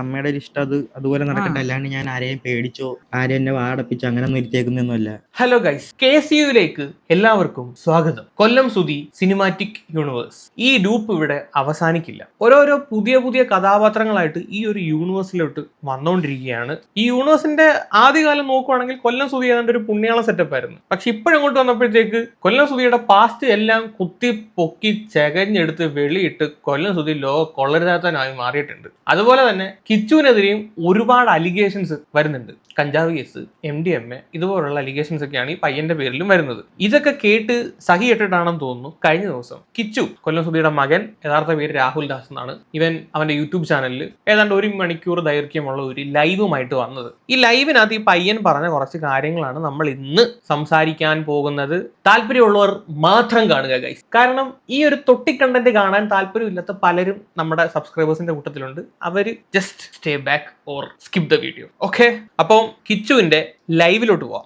അമ്മയുടെ ഒരു ഇഷ്ടം അത് അതുപോലെ നടക്കട്ടെ. അല്ലാണ്ട് ഞാൻ ആരെയും പേടിച്ചോ ആരെയും എന്നെ വാടപ്പിച്ചോ അങ്ങനെ ഒന്നും ഇരുത്തേക്കുന്നൊന്നുമല്ല ഹലോ ഗൈസ് കെ സി യുയിലേക്ക് എല്ലാവർക്കും സ്വാഗതം. കൊല്ലം സുധി സിനിമാറ്റിക് യൂണിവേഴ്സ് ഈ ലൂപ്പ് ഇവിടെ അവസാനിക്കില്ല. ഓരോരോ പുതിയ പുതിയ കഥാപാത്രങ്ങളായിട്ട് ഈ ഒരു യൂണിവേഴ്സിലോട്ട് വന്നുകൊണ്ടിരിക്കുകയാണ് ഈ യൂണിവേഴ്സിന്റെ ആദ്യകാലം നോക്കുവാണെങ്കിൽ കൊല്ലം സുധി ഏതാണ്ട് ഒരു പുണ്യാള സെറ്റപ്പ് ആയിരുന്നു. പക്ഷെ ഇപ്പോഴങ്ങോട്ട് വന്നപ്പോഴത്തേക്ക് കൊല്ലം സുധിയുടെ പാസ്റ്റ് എല്ലാം കുത്തി പൊക്കി ചകഞ്ഞെടുത്ത് വെളിയിട്ട് കൊല്ലം സുധി ലോക കൊള്ളരുതാത്തനായി മാറിയിട്ടുണ്ട്. അതുപോലെ തന്നെ കിച്ചുവിനെതിരെയും ഒരുപാട് അലിഗേഷൻസ് വരുന്നുണ്ട്. കഞ്ചാവ് case M D M A ഇതുപോലുള്ള അലിഗേഷൻസ് ഒക്കെയാണ് ഈ പയ്യന്റെ പേരിലും വരുന്നത്. ഇതൊക്കെ കേട്ട് സഹി ഇട്ടിട്ടാണെന്ന് തോന്നുന്നു. കഴിഞ്ഞ ദിവസം കിച്ചു കൊല്ലം സുധിയുടെ മകൻ യഥാർത്ഥ പേര് രാഹുൽ ദാസ് എന്നാണ്. ഇവൻ അവന്റെ യൂട്യൂബ് ചാനലിൽ ഏതാണ്ട് ഒരു മണിക്കൂർ ദൈർഘ്യമുള്ള ഒരു ലൈവുമായിട്ട് വന്നത്. ഈ ലൈവിനകത്ത് ഈ പയ്യൻ പറഞ്ഞ കുറച്ച് കാര്യങ്ങളാണ് നമ്മൾ ഇന്ന് സംസാരിക്കാൻ പോകുന്നത്. താല്പര്യമുള്ളവർ മാത്രം കാണുക ഗൈസ് കാരണം ഈ ഒരു തൊട്ടി കണ്ടന്റ് കാണാൻ താല്പര്യമില്ലാത്ത പലരും നമ്മുടെ സബ്സ്ക്രൈബേഴ്സിന്റെ കൂട്ടത്തിലുണ്ട്. അവർ just stay back or skip the video okay അപ്പോൾ കിച്ചുവിന്റെ ലൈവിലോട്ട് പോവാം.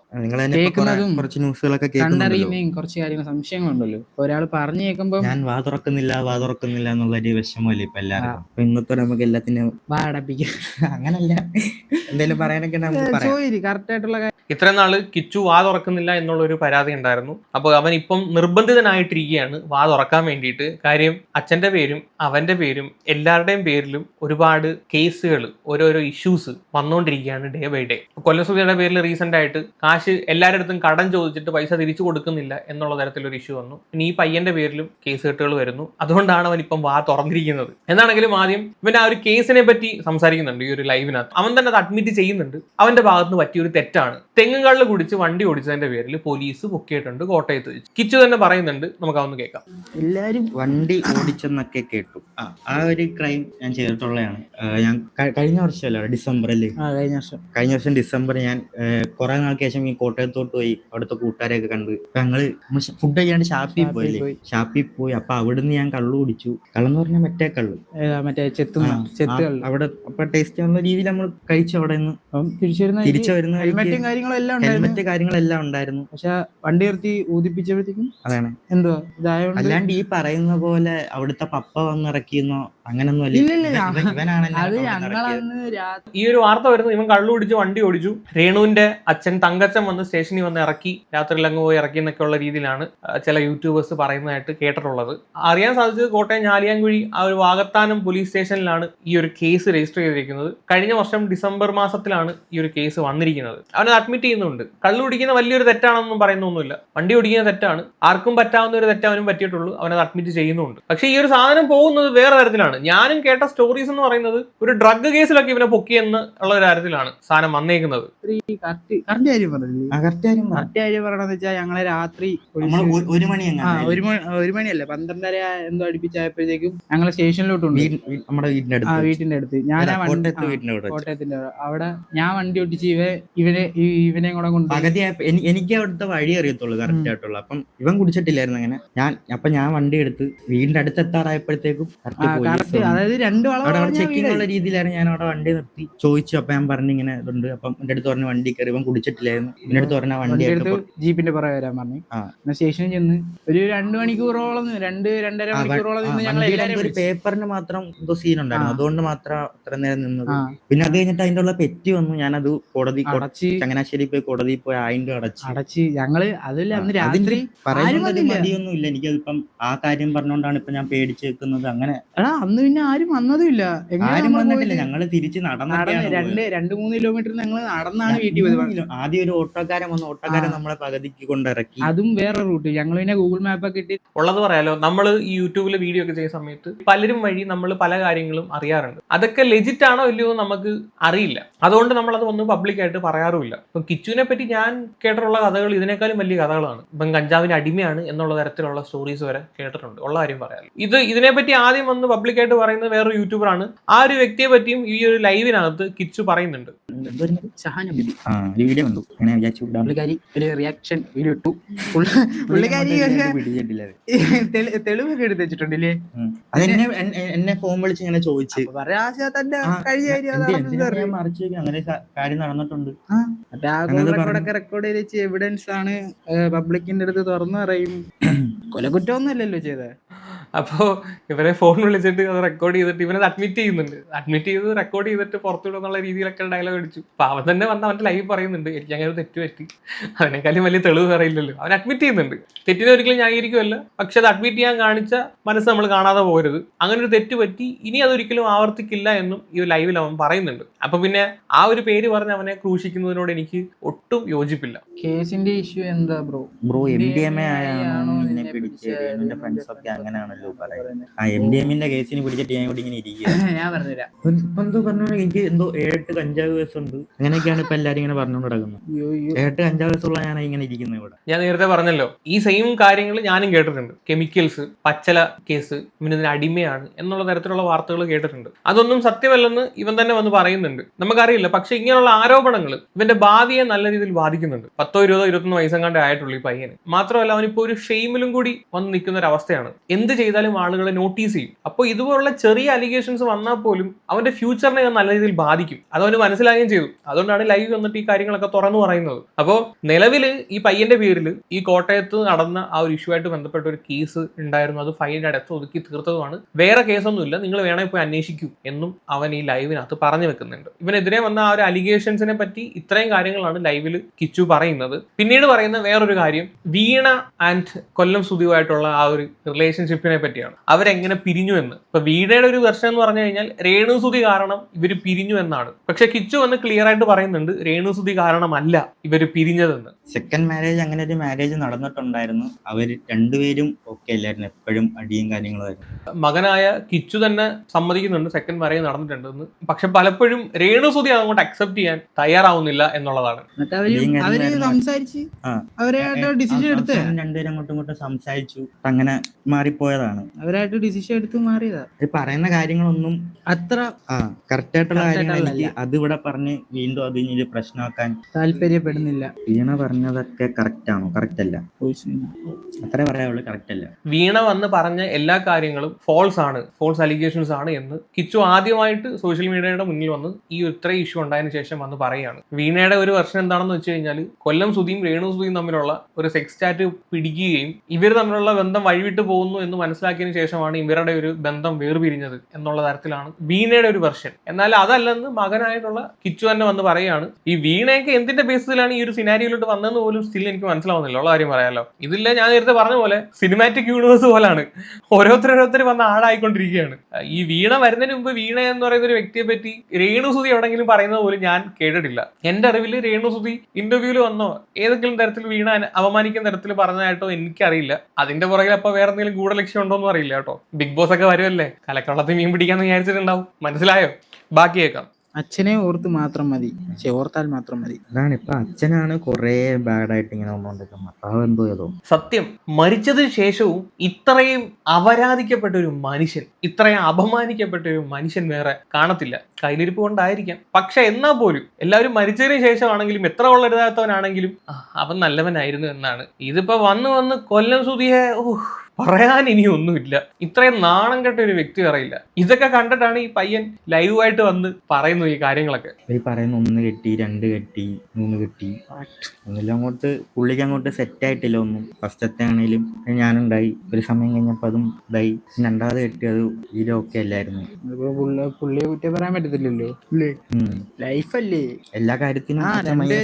കേൾക്കുന്നതും കുറച്ച് ന്യൂസുകളൊക്കെ കുറച്ച് കാര്യങ്ങൾ സംശയങ്ങളുണ്ടല്ലോ. ഒരാൾ പറഞ്ഞു കേൾക്കുമ്പോ ഞാൻ വാ തുറക്കുന്നില്ല വാ തുറക്കുന്നില്ല എന്നുള്ളൊരു വിഷമല്ലേ ഇപ്പൊ അപ്പൊ ഇന്നത്തെ നമുക്ക് എല്ലാത്തിനും വാടപ്പിക്കുക അങ്ങനല്ല. എന്തെങ്കിലും പറയാനൊക്കെ നമുക്ക് പറയാം. ചോദിച്ചു കറക്റ്റ് ആയിട്ടുള്ള ഇത്രയും നാൾ കിച്ചു വാ തുറക്കുന്നില്ല എന്നുള്ള ഒരു പരാതി ഉണ്ടായിരുന്നു. അപ്പോൾ അവൻ ഇപ്പം നിർബന്ധിതനായിട്ടിരിക്കുകയാണ് വാ തുറക്കാൻ വേണ്ടിയിട്ട്. കാര്യം അച്ഛന്റെ പേരും അവന്റെ പേരും എല്ലാവരുടെയും പേരിലും ഒരുപാട് കേസുകൾ ഓരോരോ ഇഷ്യൂസ് വന്നുകൊണ്ടിരിക്കുകയാണ് ഡേ ബൈ ഡേ കൊല്ലസുഖിയുടെ പേരിൽ റീസെന്റ് ആയിട്ട് കാശ് എല്ലാവരുടെ അടുത്തും കടം ചോദിച്ചിട്ട് പൈസ തിരിച്ചു കൊടുക്കുന്നില്ല എന്നുള്ള തരത്തിലൊരു ഇഷ്യൂ വന്നു. പിന്നെ ഈ പയ്യന്റെ പേരിലും കേസ് കെട്ടുകൾ വരുന്നു. അതുകൊണ്ടാണ് അവൻ ഇപ്പം വാ തുറന്നിരിക്കുന്നത്. എന്നാണെങ്കിലും ആദ്യം ഇവൻ ആ ഒരു കേസിനെ പറ്റി സംസാരിക്കുന്നുണ്ട് ഈ ഒരു ലൈവിനകത്ത് അവൻ തന്നെ അത് അഡ്മിറ്റ് ചെയ്യുന്നുണ്ട്. അവന്റെ ഭാഗത്ത് നിന്ന് പറ്റിയ ഒരു തെറ്റാണ് തെങ്ങുകളിൽ കുടിച്ച് വണ്ടി ഓടിച്ചതിന്റെ പേരിൽ പോലീസ് പൊക്കിയിട്ടുണ്ട് കോട്ടയത്ത് വെച്ച്. കിച്ചു തന്നെ പറയുന്നുണ്ട്. നമുക്ക് അതൊന്ന് കേൾക്കാം. എല്ലാരും വണ്ടി ഓടിച്ചെന്നൊക്കെ കേട്ടു. ആ. ആ ഒരു ക്രൈം ഞാൻ ചെയ്തിട്ടുള്ളതാണ്. ഞാൻ കഴിഞ്ഞ വർഷമല്ല അല്ലേ ആ കഴിഞ്ഞ വർഷം. കഴിഞ്ഞ വർഷം ഡിസംബർ ഞാൻ കുറെ നാൾക്ക് ശേഷം ഈ കോട്ടയത്തോട്ട് പോയി അവിടുത്തെ കൂട്ടുകാരെയൊക്കെ കണ്ട്. അപ്പൊ ഞങ്ങൾ ഫുഡ് കഴിക്കാണ്ട് ഷാപ്പിൽ പോയില്ലേ? പോയി. ഷാപ്പിൽ പോയി. അപ്പൊ അവിടുന്ന് ഞാൻ കള്ളു കുടിച്ചു. കള്ളെന്ന് പറഞ്ഞാൽ മറ്റേ കള്ളു. മറ്റേ അവിടെ അപ്പൊ ടേസ്റ്റ് വന്ന രീതിയിൽ നമ്മൾ കഴിച്ചു അവിടെ നിന്ന് തിരിച്ചു വരുന്ന കാര്യങ്ങളെല്ലാം ഹെൽമെറ്റും ഉണ്ടായിരുന്നു. ഹെൽമെറ്റ് കാര്യങ്ങളെല്ലാം ഉണ്ടായിരുന്നു. പക്ഷെ വണ്ടി നിർത്തി ഊതിപ്പിച്ചപ്പോഴത്തേക്കും അതാണ്. എന്തോ ഇതായത് അല്ലാണ്ട് ഈ പറയുന്ന പോലെ അവിടുത്തെ പപ്പ വന്നിറക്കിയെന്നോ അങ്ങനൊന്നും അല്ല. ഇല്ല, അത് അവിടെ ഞങ്ങൾ അന്ന് രാത്രി ഈ ഒരു വാർത്ത വരുന്നത് ഇവൻ കള്ളു കുടിച്ച് വണ്ടി ഓടിച്ചു. രേണുവിന്റെ അച്ഛൻ തങ്കച്ചൻ വന്ന് സ്റ്റേഷനിൽ വന്ന് ഇറക്കി രാത്രി അങ്ങ് പോയി ഇറക്കി എന്നൊക്കെ ഉള്ള രീതിയിലാണ് ചില യൂട്യൂബേഴ്സ് പറയുന്നതായിട്ട് കേട്ടിട്ടുള്ളത്. അറിയാൻ സാധിച്ചത് കോട്ടയം ഞാലിയാൻകുഴി ആ ഒരു വാഗത്താനം പോലീസ് സ്റ്റേഷനിലാണ് ഈ ഒരു കേസ് രജിസ്റ്റർ ചെയ്തിരിക്കുന്നത്. കഴിഞ്ഞ വർഷം ഡിസംബർ മാസത്തിലാണ് ഈ ഒരു കേസ് വന്നിരിക്കുന്നത്. അവനത് അഡ്മിറ്റ് ചെയ്യുന്നുണ്ട്. കള്ളു കുടിക്കുന്ന വലിയൊരു തെറ്റാണെന്നൊന്നും പറയുന്നൊന്നുമില്ല. വണ്ടി ഓടിക്കുന്ന തെറ്റാണ്. ആർക്കും പറ്റാവുന്ന ഒരു തെറ്റ് അവനും പറ്റിയിട്ടുള്ളൂ. അവനത് അഡ്മിറ്റ് ചെയ്യുന്നുണ്ട്. പക്ഷേ ഈ ഒരു സാധനം പോകുന്നത് വേറെ തരത്തിലാണ്. ഞാനും കേട്ട സ്റ്റോറീസ് എന്ന് പറയുന്നത് ഒരു ഡ്രഗ് കേസിലൊക്കെ ഇവനെ പൊക്കിയെന്ന് ഉള്ള ഒരു കാര്യത്തിലാണ് സാധനം വന്നേക്കുന്നത്. കറക്റ്റ്. കറക്റ്റ് കാര്യം പറഞ്ഞില്ലേ? കാര്യം വെച്ചാൽ ഞങ്ങളെ രാത്രി ഒരു- മണി ഒരു മണി ഒരു മണിയല്ല പന്ത്രണ്ടര എന്തോ അടുപ്പിച്ചായപ്പോഴത്തേക്കും ഞങ്ങളെ വീ- നമ്മുടെ വീടിന്റെ ആ അടുത്ത് വീട്ടിന്റെ അടുത്ത്. ഞാൻ. കോട്ടയത്തിന്റെ അവിടെ. ഞാൻ വണ്ടി ഒട്ടിച്ച് ഇവ ഇവനെ ഇവനെയും കൂടെ കൊണ്ട് എനിക്ക് അവിടുത്തെ വഴി അറിയത്തുള്ളൂ കറക്റ്റ് ആയിട്ടുള്ള. അപ്പം ഇവൻ കുടിച്ചിട്ടില്ലായിരുന്നു അങ്ങനെ. ഞാൻ അപ്പൊ ഞാൻ വണ്ടി എടുത്ത് വീടിന്റെ അടുത്ത് എത്താറായപ്പോഴത്തേക്കും. അതായത് രണ്ട് ചെക്കിംഗ് ഉള്ള രീതിയിലാണ് ഞാൻ അവിടെ വണ്ടി നിർത്തി. ചോദിച്ചു അപ്പൊ ഞാൻ പറഞ്ഞു ഇങ്ങനെ ഇതുണ്ട്. അപ്പം എന്റെ അടുത്ത് പറഞ്ഞ് വണ്ടി കയറി ഇവൻ കുടിച്ചിട്ടില്ലായിരുന്നു. എന്റെ അടുത്ത് പറഞ്ഞ വണ്ടി ജീപ്പിന്റെ പുറകെ വരാൻ പറഞ്ഞു. സ്റ്റേഷനിൽ ചെന്ന് ഒരു രണ്ട് മണിക്കൂറോളം രണ്ട് രണ്ടര മണിക്കൂറോളം ഒരു പേപ്പറിന് മാത്രം എന്തോ സീൻ ഉണ്ടായിരുന്നു. അതുകൊണ്ട് മാത്രം അത്ര നേരം നിന്നത്. പിന്നെ അത് കഴിഞ്ഞിട്ട് അതിന്റെ ഉള്ള പെറ്റി വന്നു. ഞാനത് കോടതി ചങ്ങനാശ്ശേരി പോയി കോടതി പോയി ആയിന്റെ അടച്ചു. അടച്ച്. ഞങ്ങൾ അതില്ല അന്ന് രാത്രി. മതിയൊന്നും ഇല്ല എനിക്കതിപ്പം ആ കാര്യം പറഞ്ഞുകൊണ്ടാണ് ഇപ്പൊ ഞാൻ പേടിച്ച് വെക്കുന്നത് അങ്ങനെ എടാ അന്ന് പിന്നെ ആരും വന്നതും ഇല്ല ആരും വന്നിട്ടില്ല? ഞങ്ങൾ തിരിച്ച് നടന്നു രണ്ട് രണ്ട് മൂന്ന് കിലോമീറ്റർ ഞങ്ങൾ നടന്നാണ് വീട്ടിൽ പോയത് ആദ്യം ഒരു ഓട്ടോക്കാരൻ വന്ന് ഓട്ടോക്കാരൻ നമ്മളെ പകുതിക്ക് കൊണ്ടിറക്കി. അതും വേറെ റൂട്ട് ഞങ്ങൾ പിന്നെ ഗൂഗിൾ മാപ്പ് ഒക്കെ ഇട്ട് ഉള്ളത് പറയാലോ നമ്മൾ ഈ യൂട്യൂബിൽ വീഡിയോ ഒക്കെ ചെയ്യുന്ന സമയത്ത് പലരും വഴി നമ്മൾ പല കാര്യങ്ങളും അറിയാറുണ്ട്. അതൊക്കെ ലെജിറ്റ് ആണോ ഇല്ലയോ നമുക്ക് അറിയില്ല. അതുകൊണ്ട് നമ്മൾ അത് ഒന്നും പബ്ലിക് ആയിട്ട് പറയാറുമില്ല. ഇപ്പം കിച്ചുവിനെ പറ്റി ഞാൻ കേട്ടിട്ടുള്ള കഥകൾ ഇതിനേക്കാളും വലിയ കഥകളാണ്. ഇപ്പം കഞ്ചാവിന് അടിമയാണ് എന്നുള്ള തരത്തിലുള്ള സ്റ്റോറീസ് വരെ കേട്ടിട്ടുണ്ട്. ഉള്ള കാര്യം പറയാം ഇത് ഇതിനെപ്പറ്റി ആദ്യം വന്ന് പബ്ലിക് പബ്ലിക്കായിട്ട് പറയുന്നത് വേറൊരു യൂട്യൂബറാണ് ആ ഒരു വ്യക്തിയെ പറ്റിയും ഈ ഒരു ലൈവിനകത്ത് കിച്ചു പറയുന്നുണ്ട്. ഷഹാന ബിബി ആ. ഒരു വീഡിയോ കണ്ടു. അങ്ങനെ വിചാരിച്ചു. പുള്ളിക്കാരി ഒരു റിയാക്ഷൻ വീഡിയോ ഇട്ടു. പുള്ളി- പുള്ളിക്കാരി അങ്ങോട്ട് ഒക്കെ പിടിച്ചിട്ടില്ല. അത്. തെളി- തെളിവൊക്കെ എടുത്ത് വെച്ചിട്ടുണ്ടല്ലേ? അതെന്നെ എന്നെ ഫോൺ വിളിച്ച് ഇങ്ങനെ ചോദിച്ചു. മറിച്ച് അങ്ങനെ കാര്യം നടന്നിട്ടുണ്ട്. റെക്കോർഡ് ചെയ്ത് എവിഡൻസ് ആണ് പബ്ലിക്കിന്റെ അടുത്ത് തുറന്നു പറയും. കൊലക്കുറ്റമൊന്നും അല്ലല്ലോ ചെയ്തത് അപ്പോൾ ഇവരെ ഫോൺ വിളിച്ചിട്ട് അത് റെക്കോർഡ് ചെയ്തിട്ട് ഇവനത് അഡ്മിറ്റ് ചെയ്യുന്നുണ്ട്. അഡ്മിറ്റ് ചെയ്ത് റെക്കോർഡ് ചെയ്തിട്ട് പുറത്തുവിടും എന്നുള്ള രീതിയിലൊക്കെ ഡയലോഗ് അടിച്ചു. അപ്പൊ അവൻ തന്നെ വന്ന് അവന്റെ ലൈവ് പറയുന്നുണ്ട്. എനിക്ക് അങ്ങനെ ഒരു തെറ്റ് പറ്റി. അതിനേക്കാളും വലിയ തെളിവ് പറയില്ലല്ലോ അവൻ അഡ്മിറ്റ് ചെയ്യുന്നുണ്ട്. തെറ്റിനെ ഒരിക്കലും ന്യായീകരിക്കുമല്ല പക്ഷെ അത് അഡ്മിറ്റ് ചെയ്യാൻ കാണിച്ച മനസ്സ് നമ്മൾ കാണാതെ പോകരുത്. അങ്ങനെ ഒരു തെറ്റ് പറ്റി. ഇനി അതൊരിക്കലും ആവർത്തിക്കില്ല എന്നും ഈ ലൈവിൽ അവൻ പറയുന്നുണ്ട്. അപ്പൊ പിന്നെ ആ ഒരു പേര് പറഞ്ഞ് അവനെ ക്രൂശിക്കുന്നതിനോട് എനിക്ക് ഒട്ടും യോജിപ്പില്ല. കേസിന്റെ ഇഷ്യൂ എന്താ bro bro M D M A ആയാണോ നിന്നെ പിടിച്ചത്? പിടിച്ച് ഫ്രണ്ട്സ് ഒക്കെ അങ്ങനെയാണല്ലോ. ആ എം ഡി എമ്മിന്റെ കേസിന് പിടിച്ചിട്ട് ഞാൻ ഇവിടെ ഇങ്ങനെ ഇരിക്കുക ഞാൻ പറഞ്ഞുതരാം. ഇപ്പൊ എന്തോ പറഞ്ഞു എനിക്ക് എന്തോ ഏഴെട്ട് കഞ്ചാവ് കേസുണ്ട്. അങ്ങനെയൊക്കെയാണ് ഇപ്പൊ എല്ലാരും ഇങ്ങനെ പറഞ്ഞുകൊണ്ട് നടക്കുന്നത്. അയ്യോ അയ്യോ. ഏഴെട്ട് കഞ്ചാവ് കേസുള്ള ഞാൻ ഇങ്ങനെ ഇരിക്കുന്നത് ഇവിടെ. ഞാൻ നേരത്തെ പറഞ്ഞല്ലോ ഈ സെയിം കാര്യങ്ങൾ ഞാനും കേട്ടിട്ടുണ്ട്. കെമിക്കൽസ് പച്ചല കേസ് ഇവനിതിന് അടിമയാണ് എന്നുള്ള തരത്തിലുള്ള വാർത്തകൾ കേട്ടിട്ടുണ്ട്. അതൊന്നും സത്യമല്ലെന്ന് ഇവൻ തന്നെ വന്ന് പറയുന്നുണ്ട്. നമുക്കറിയില്ല പക്ഷെ ഇങ്ങനെയുള്ള ആരോപണങ്ങൾ ഇവന്റെ ഭാവിയെ നല്ല രീതിയിൽ ബാധിക്കുന്നുണ്ട്. പത്തോ ഇരുപതോ ഇരുപത്തൊന്ന് വയസ്സെങ്ങാണ്ട് ആയിട്ടുള്ളൂ ഈ പയ്യന്. മാത്രമല്ല അവനിപ്പോ ഒരു ഷെയിമിലും കൂടി വന്ന് നിൽക്കുന്ന ഒരു അവസ്ഥയാണ് എന്ത് ചെയ്താലും ആളുകളെ നോട്ടീസ് ചെയ്യും. അപ്പോൾ ഇതുപോലുള്ള ചെറിയ അലിഗേഷൻസ് വന്നാൽ പോലും അവന്റെ ഫ്യൂച്ചറിനെ നല്ല രീതിയിൽ ബാധിക്കും. അത് അവന് മനസ്സിലാകുകയും ചെയ്തു. അതുകൊണ്ടാണ് ലൈവ് വന്നിട്ട് ഈ കാര്യങ്ങളൊക്കെ തുറന്നു പറയുന്നത്. അപ്പോൾ നിലവിൽ ഈ പയ്യന്റെ പേരിൽ ഈ കോട്ടയത്ത് നടന്ന ആ ഒരു ഇഷ്യൂ ആയിട്ട് ബന്ധപ്പെട്ട ഒരു കേസ് ഉണ്ടായിരുന്നു. അത് ഫൈന്റെ അടുത്ത് ഒതുക്കി തീർത്തതുമാണ്. വേറെ കേസൊന്നുമില്ല നിങ്ങൾ വേണമെങ്കിൽ പോയി അന്വേഷിക്കൂ എന്നും അവൻ ഈ ലൈവിനകത്ത് പറഞ്ഞു വെക്കുന്നുണ്ട്. ഇവനെതിരെ വന്ന ആ ഒരു അലിഗേഷൻസിനെ പറ്റി ഇത്രയും കാര്യങ്ങളാണ് ലൈവിൽ കിച്ചു പറയുന്നത്. പിന്നീട് പറയുന്ന വേറൊരു കാര്യം. വീണ ആൻഡ് കൊല്ലം സുതിയുമായിട്ടുള്ള ആ ഒരു റിലേഷൻഷിപ്പിനെ പറ്റിയാണ്. അവരെങ്ങനെ പിരിഞ്ഞു എന്ന്. ഇപ്പൊ വീണയുടെ ഒരു വെർഷൻ എന്ന് പറഞ്ഞു കഴിഞ്ഞാൽ രേണുസുതി കാരണം ഇവർ പിരിഞ്ഞു എന്നാണ്. പക്ഷെ കിച്ചു വന്ന് ക്ലിയർ ആയിട്ട് പറയുന്നുണ്ട് രേണുസുതി കാരണമല്ല ഇവർ പിരിഞ്ഞതെന്ന്. സെക്കൻഡ് മാരേജ് അങ്ങനെ ഒരു മാരേജ് നടന്നിട്ടുണ്ടായിരുന്നു. അവർ രണ്ടുപേരും ഓക്കെ അല്ലായിരുന്നു. എപ്പോഴും അടിയും കാര്യങ്ങളുമായിരുന്നു മകനായ കിച്ചു തന്നെ സമ്മതിക്കുന്നുണ്ട് സെക്കൻഡ് മാരേജ് നടന്നിട്ടുണ്ടെന്ന്. പക്ഷെ പലപ്പോഴും രേണുസുതി അതുകൊണ്ട് അക്സെപ്റ്റ് ചെയ്യാൻ തയ്യാറാവുന്നില്ല എന്നുള്ളതാണ്. രണ്ടുപേരും അങ്ങോട്ടും ഇങ്ങോട്ടും സംസാരിച്ചു. അങ്ങനെ മാറിപ്പോയതാണ് അവരായിട്ട് ഡിസിഷൻ എടുത്ത് മാറിയതാ. ഈ പറയുന്ന കാര്യങ്ങളൊന്നും അത്ര ആ കറക്റ്റ് ആയിട്ടുള്ള Correct കാര്യങ്ങൾ എനിക്ക് ആയിട്ടുള്ളതല്ല. അത് ഇവിടെ പറഞ്ഞ് വീണ്ടും അത് ഇനി പ്രശ്നമാക്കാൻ താല്പര്യപ്പെടുന്നില്ല. വീണ പറഞ്ഞതൊക്കെ കറക്റ്റ് ആണോ? കറക്റ്റ് അല്ല. അത്രേ പറയാവുള്ളൂ കറക്റ്റ് അല്ല. വീണ വന്ന് പറഞ്ഞ എല്ലാ കാര്യങ്ങളും ഫോൾസ് ആണ്. ഫോൾസ് അലിഗേഷൻസ് ആണ് എന്ന് കിച്ചു ആദ്യമായിട്ട് സോഷ്യൽ മീഡിയയുടെ മുന്നിൽ വന്ന് ഈ ഇത്ര ഇഷ്യൂ ഉണ്ടായതിനു ശേഷം വന്ന് പറയുകയാണ്. വീണയുടെ ഒരു വെർഷൻ എന്താണെന്ന് വെച്ച് കഴിഞ്ഞാൽ കൊല്ലം സുധിയും രേണു സുധിയും തമ്മിലുള്ള ഒരു സെക്സ് ചാറ്റ് പിടിക്കുകയും ഇവർ തമ്മിലുള്ള ബന്ധം വഴിവിട്ടു പോകുന്നു എന്ന് മനസ്സിലാക്കിയതിനു ശേഷമാണ് ഇവരുടെ ഒരു ബന്ധം വേർപിരിഞ്ഞത് എന്നുള്ള തരത്തിലാണ് വീണയുടെ ഒരു വെർഷൻ എന്നാൽ അതല്ലെന്ന് മകനായിട്ടുള്ള കിച്ചു തന്നെ വന്ന് പറയുകയാണ്. ഈ വീണയൊക്കെ എന്തിന്റെ ബേസിലാണ് ഈ ഒരു സിനാരിയിലോട്ട് വന്നതെന്ന് പോലും സ്റ്റിൽ എനിക്ക് മനസ്സിലാവുന്നില്ല. ഉള്ള കാര്യം പറയാലോ. ഇതില്ല ഞാൻ നേരത്തെ പറഞ്ഞ പോലെ സിനിമാറ്റിക് യൂണിവേഴ്സ് പോലാണ്. ഓരോരുത്തരോരോരുത്തർ വന്ന് ആളായിക്കൊണ്ടിരിക്കുകയാണ്. ഈ വീണ വരുന്നതിന് മുമ്പ് വീണ എന്ന് പറയുന്ന ഒരു വ്യക്തിയെ പറ്റി രേണുസുതി എവിടെങ്കിലും പറയുന്നത് പോലും ഞാൻ കേട്ടിട്ടില്ല. എന്റെ അറിവിൽ രേണുസുതി ഇന്റർവ്യൂവിൽ വന്നോ ഏതെങ്കിലും തരത്തിൽ വീണ അപമാനിക്കുന്ന തരത്തിൽ പറഞ്ഞതായിട്ടോ എനിക്കറിയില്ല. അതിന്റെ പുറകിൽ അപ്പൊ വേറെ എന്തെങ്കിലും ഗൂഢലക്ഷ്യം ഉണ്ടോ എന്ന് അറിയില്ല കേട്ടോ. ബിഗ് ബോസ് ഒക്കെ വരുമല്ലേ കലക്കള്ളത്തിൽ മീൻ പിടിക്കാന്ന് വിചാരിച്ചിട്ടുണ്ടാവും. മനസ്സിലായോ? ബാക്കി കേൾക്കാം. അച്ഛനെ ഓർത്ത് മാത്രം മതി. പക്ഷെ ഓർത്താൽ മാത്രം മതി. അതാണ് ഇപ്പൊ അച്ഛനാണ് കൊറേ ബാഡായിട്ട് ഇങ്ങനെ വന്നോണ്ടിരിക്കുന്നത്. അപ്പൊ സത്യം മരിച്ചതിന് ശേഷവും ഇത്രയും അപരാധിക്കപ്പെട്ട ഒരു മനുഷ്യൻ ഇത്രയും അപമാനിക്കപ്പെട്ട ഒരു മനുഷ്യൻ വേറെ കാണത്തില്ല. കയ്യിലിരിപ്പ് കൊണ്ടായിരിക്കാം. പക്ഷെ എന്നാ പോലും എല്ലാവരും മരിച്ചതിന് ശേഷമാണെങ്കിലും എത്ര കൊള്ളരുതാത്തവനാണെങ്കിലും "ആ, അവൻ നല്ലവനായിരുന്നു എന്നാണ്. ഇതിപ്പോ വന്ന് വന്ന് കൊല്ലം സുതിയെ ഓഹ് പറയാൻ ഇനി ഒന്നുമില്ല ഇത്രയും നാണം കെട്ട ഒരു വ്യക്തി പറയില്ല ഇതൊക്കെ കണ്ടിട്ടാണ് ഈ പയ്യൻ ലൈവായിട്ട് വന്ന് പറയുന്നു ഈ കാര്യങ്ങളൊക്കെ. പറയുന്ന ഒന്ന് കെട്ടി രണ്ട് കെട്ടി മൂന്ന് കെട്ടി. ഒന്നിലും അങ്ങോട്ട് പുള്ളിക്ക് അങ്ങോട്ട് സെറ്റ് ആയിട്ടില്ല ഒന്നും. ഫസ്റ്റത്തെ ആണെങ്കിലും ഞാനുണ്ടായി. ഒരു സമയം കഴിഞ്ഞപ്പോ അതും ഇതായി. രണ്ടാമത് കെട്ടിയത് ഇതിലും ഓക്കെ അല്ലായിരുന്നു. പുള്ളിയെ കുറ്റം പറയാൻ പറ്റത്തില്ലല്ലോ. ലൈഫല്ലേ? എല്ലാ കാര്യത്തിനും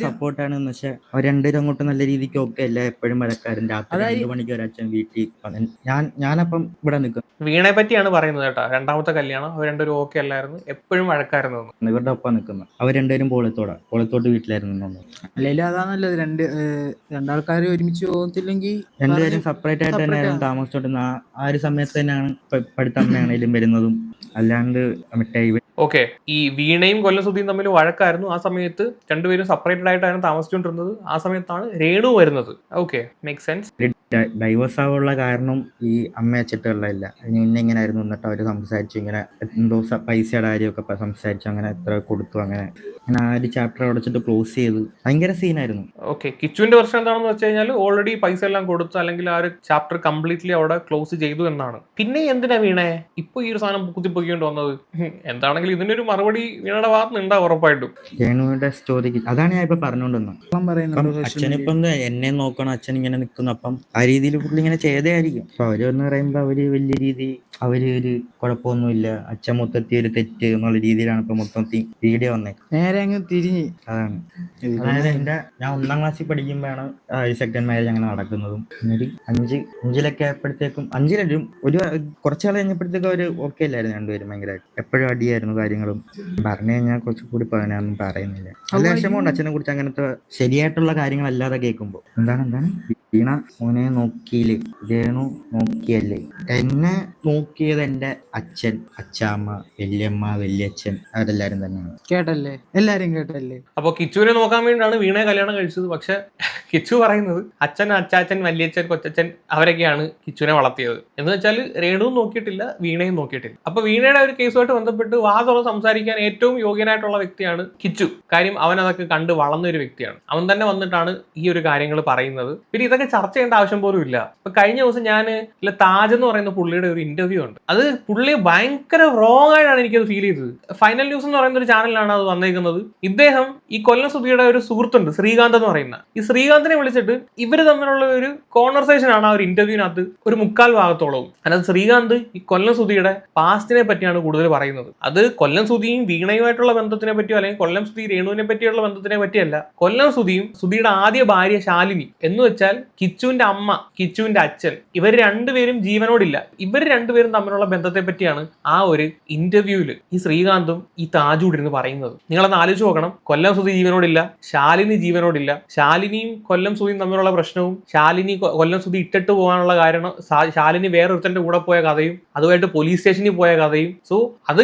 സപ്പോർട്ടാണ് പക്ഷെ അവർ രണ്ടുപേരും അങ്ങോട്ട് നല്ല രീതിക്ക് ഓക്കെ അല്ല. എപ്പോഴും വഴക്കാരും. രാത്രി രണ്ടു മണിക്ക് ഒരാഴ്ച അച്ഛൻ വീട്ടിൽ വന്ന് ഞാൻ ഞാനപ്പം ഇവിടെ നിൽക്കുന്നു. വീണെ പറ്റിയാണ് പറയുന്നത് കേട്ടോ. രണ്ടാമത്തെ കല്യാണം. അവർ രണ്ടുപേരും ഓക്കെ അല്ലായിരുന്നു. എപ്പോഴും വഴക്കായിരുന്നു എന്ന്. ഇവരുടെ ഒപ്പം നിൽക്കുന്നത് അവർ രണ്ടുപേരും പോളത്തോടെ. പോളത്തോട്ട് വീട്ടിലായിരുന്നു അല്ലെങ്കിൽ അതാണല്ലോ അതാ നല്ലത്. രണ്ട് ഏഹ്, രണ്ടാൾക്കാർ ഒരുമിച്ച് പോകത്തില്ലെങ്കിൽ രണ്ടുപേരും സെപ്പറേറ്റ് ആയിട്ട് separate തന്നെയായിരുന്നു. താമസിച്ചോണ്ടിരുന്ന ആ- ആ ഒരു സമയത്ത് തന്നെയാണ് ഇപ്പൊ അമ്മയാണേലും വരുന്നതും. അല്ലാണ്ട് മറ്റേ ഇവ ഓക്കെ. ഈ വീണയും കൊല്ലസുധിയും തമ്മിൽ വഴക്കായിരുന്നു. ആ സമയത്ത് രണ്ടുപേരും സെപ്പറേറ്റഡ് ആയിട്ടാണ് താമസിച്ചുകൊണ്ടിരുന്നത്. ആ സമയത്താണ് രേണു വരുന്നത്. ഓക്കെ. മേക്ക് സെൻസ് ഡൈവേഴ്സ് ആവാനുള്ള കാരണം ഈ അമ്മ വെച്ചിട്ടുള്ളതല്ല അതിന് മുന്നേ ഇങ്ങനെ ആയിരുന്നു എന്നിട്ട് അവർ സംസാരിച്ചു. ഇങ്ങനെ എന്തോ പൈസയുടെ കാര്യമൊക്കെ സംസാരിച്ചു. അങ്ങനെ എത്ര കൊടുത്തു അങ്ങനെ. അങ്ങനെ ആ ഒരു ചാപ്റ്റർ അടച്ചിട്ട് ക്ലോസ് ചെയ്തു. ഭയങ്കര സീനായിരുന്നു ഓക്കെ. കിച്ചുവിന്റെ പ്രശ്നം എന്താണെന്ന് വെച്ച് കഴിഞ്ഞാൽ ഓൾറെഡി പൈസ എല്ലാം കൊടുത്തു അല്ലെങ്കിൽ ആ ഒരു ചാപ്റ്റർ കംപ്ലീറ്റ്ലി അവിടെ ക്ലോസ് ചെയ്തു എന്നാണ്. പിന്നെ എന്തിനാ വീണേ? ഇപ്പൊ ഈ ഒരു സാധനം കുത്തിപ്പൊക്കിക്കൊണ്ട് വന്നത്? ഹും, എന്താണെങ്കിലും ഇതിന്റെ ഒരു മറുപടി വീണയുടെ ഭാഗത്ത് ഉണ്ടാവും ഉറപ്പായിട്ടും. രേണുവിന്റെ സ്റ്റോറിക്ക് അതാണ് ഞാൻ ഇപ്പൊ പറഞ്ഞുകൊണ്ടിരുന്നത് അച്ഛനിപ്പം എന്നെ നോക്കണം അച്ഛൻ ഇങ്ങനെ നിൽക്കുന്നു അപ്പം ആ രീതിയിൽ പുള്ളി ഇങ്ങനെ ചെയ്തായിരിക്കും അപ്പൊ അവർ എന്ന് പറയുമ്പോ അവർ വലിയ രീതി അവർ ഒരു കുഴപ്പമൊന്നുമില്ല. അച്ഛൻ മൊത്തത്തിൽ ഒരു തെറ്റ് എന്നുള്ള രീതിയിലാണ് ഇപ്പൊ മൊത്തത്തിൽ വീഡിയോ വന്നേക്കുന്നത് നേരെ അങ്ങ് തിരിഞ്ഞ്. അതാണ്. അതായത് എന്റെ ഞാൻ ഒന്നാം ക്ലാസ്സിൽ പഠിക്കുമ്പോഴാണ് സെക്കൻഡ് മാരേജ് അങ്ങനെ നടക്കുന്നതും. ഒരു അഞ്ച് അഞ്ചിലൊക്കെ ആയപ്പോഴത്തേക്കും അഞ്ചിലും ഒരു കുറച്ചാൾ കഴിഞ്ഞപ്പോഴത്തേക്കും അവർ ഓക്കെ അല്ലായിരുന്നു രണ്ടുപേരും ഭയങ്കരമായിട്ട്. എപ്പോഴും അടിയായിരുന്നു. കാര്യങ്ങളും പറഞ്ഞു കഴിഞ്ഞാൽ കുറച്ചുകൂടി ഞാനൊന്നും പറയുന്നില്ല. നല്ല വിഷമമുണ്ട് അച്ഛനെ കുറിച്ച് അങ്ങനത്തെ ശരിയായിട്ടുള്ള കാര്യങ്ങളല്ലാതെ കേൾക്കുമ്പോ. എന്താണ് എന്താണ്? വീണ മോനെ നോക്കിയില്ലേ? രേണു നോക്കിയല്ലേ? എന്നെ നോക്കിയത് എന്റെ അച്ഛൻ അച്ഛാമ്മ വല്യമ്മ വല്യച്ഛൻ അവരെല്ലാരും തന്നെയാണ്. കേട്ടല്ലേ? എല്ലാരും കേട്ടല്ലേ? അപ്പൊ കിച്ചുവിനെ നോക്കാൻ വേണ്ടിയാണ് വീണയെ കല്യാണം കഴിച്ചത്. പക്ഷെ കിച്ചു പറയുന്നത് അച്ഛൻ അച്ചാച്ചൻ വല്യച്ഛൻ കൊച്ചച്ഛൻ അവരൊക്കെയാണ് കിച്ചുവിനെ വളർത്തിയത്. എന്ന് വെച്ചാൽ രേണുവും നോക്കിയിട്ടില്ല വീണയും നോക്കിയിട്ടില്ല. അപ്പൊ വീണയുടെ ഒരു കേസുമായിട്ട് ബന്ധപ്പെട്ട് വാ തുറന്ന് സംസാരിക്കാൻ ഏറ്റവും യോഗ്യനായിട്ടുള്ള വ്യക്തിയാണ് കിച്ചു. കാര്യം അവൻ അതൊക്കെ കണ്ട് വളർന്ന ഒരു വ്യക്തിയാണ്. അവൻ തന്നെ വന്നിട്ടാണ് ഈ ഒരു കാര്യങ്ങൾ പറയുന്നത്. പിന്നെ ഇതൊക്കെ ചർച്ച ചെയ്യേണ്ട ആവശ്യം പോലും ഇല്ല. ഇപ്പൊ കഴിഞ്ഞ ദിവസം ഞാൻ ഇല്ല താജ് എന്ന് പറയുന്ന പുള്ളിയുടെ ഒരു ഇന്റർവ്യൂ ഉണ്ട്. അത് പുള്ളി ഭയങ്കര റോങ് ആയിട്ടാണ് എനിക്കത് ഫീൽ ചെയ്തത്. ഫൈനൽ ന്യൂസ് എന്ന് പറയുന്ന ഒരു ചാനലിലാണ് അത് വന്നേക്കുന്നത്. ഇദ്ദേഹം ഈ കൊല്ലം സുധിയുടെ ഒരു സുഹൃത്തുണ്ട് ശ്രീകാന്ത് എന്ന് പറയുന്ന. ഈ ശ്രീകാന്തിനെ വിളിച്ചിട്ട് ഇവർ തമ്മിലുള്ള ഒരു കോൺവെർസേഷൻ ആണ് ആ ഒരു ഇന്റർവ്യൂവിനകത്ത് ഒരു മുക്കാൽ ഭാഗത്തോളവും. അതായത് ശ്രീകാന്ത് ഈ കൊല്ലം സുധിയുടെ പാസ്റ്റിനെ പറ്റിയാണ് കൂടുതൽ പറയുന്നത്. അത് കൊല്ലം സുധിയും വീണയുമായിട്ടുള്ള ബന്ധത്തിനെ പറ്റിയോ അല്ലെങ്കിൽ കൊല്ലം സുധി രേണുവിനെ പറ്റിയുള്ള ബന്ധത്തിനെ പറ്റിയല്ല. കൊല്ലം സുധിയും സുധിയുടെ ആദ്യ ഭാര്യ ശാലിനി എന്ന് വെച്ചാൽ കിച്ചുവിന്റെ അമ്മ കിച്ചുവിന്റെ അച്ഛൻ ഇവർ രണ്ടുപേരും ജീവനോടില്ല. ഇവർ രണ്ടുപേരും തമ്മിലുള്ള ബന്ധത്തെ പറ്റിയാണ് ആ ഒരു ഇന്റർവ്യൂവിൽ ഈ ശ്രീകാന്തും ഈ താജൂട് ഇരുന്ന് പറയുന്നത്. നിങ്ങളൊന്ന് ആലോചിച്ച് നോക്കണം. കൊല്ലം സുധി ജീവനോടില്ല ശാലിനി ജീവനോടില്ല. ശാലിനിയും കൊല്ലം സുധിയും തമ്മിലുള്ള പ്രശ്നവും ശാലിനി കൊല്ലം സുധി ഇട്ടിട്ട് പോകാനുള്ള കാരണം ശാലിനി വേറൊരുത്തന്റെ കൂടെ പോയ കഥയും അതുമായിട്ട് പോലീസ് സ്റ്റേഷനിൽ പോയ കഥയും. സോ അത്